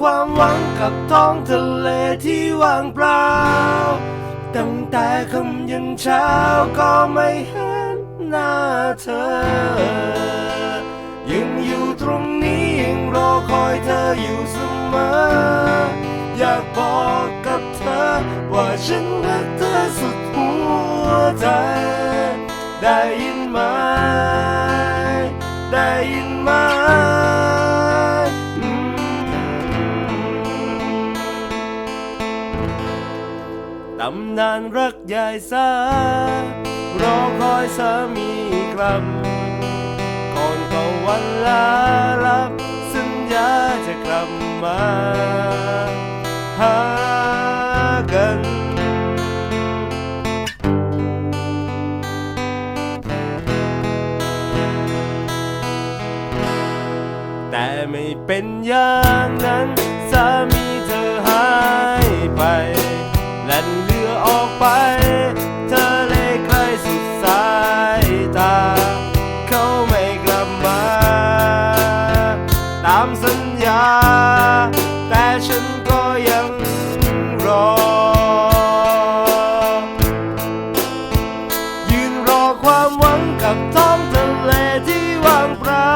ความหวังกับท้องทะเลที่ว่างเปล่า ตั้งแต่คำยันเช้าก็ไม่เห็นหน้าเธอ ยังอยู่ตรงนี้ยังรอคอยเธออยู่เสมอ อยากบอกกับเธอ ว่าฉันรักเธอสุดหัวใจ ได้ยินำนานรักยายสารอคอยสามีกลับก่อนเขาวันลาลับ สัญญาจะกลับมา หากันแต่ไม่เป็นอย่างนั้น สัญญา แต่ฉันก็ยังรอ ยืนรอความหวังกับท้องทะเลที่ว่างเปล่า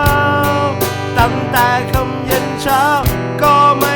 ตั้งแต่คำเย็นเช้าก็ไม่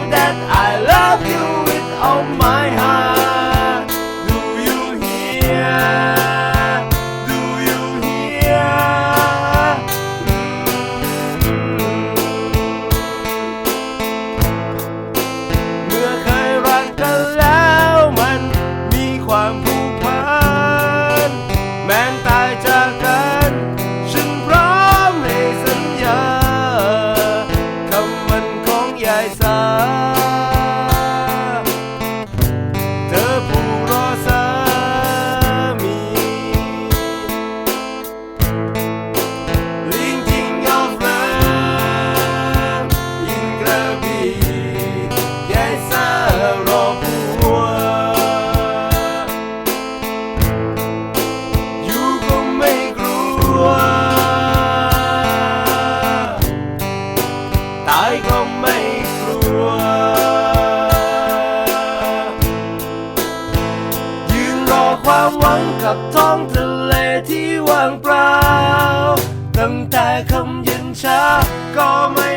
ความหวังกับท้องทะเลที่ว่างเปล่า ตั้งแต่คำย็นเช้าก็ไม่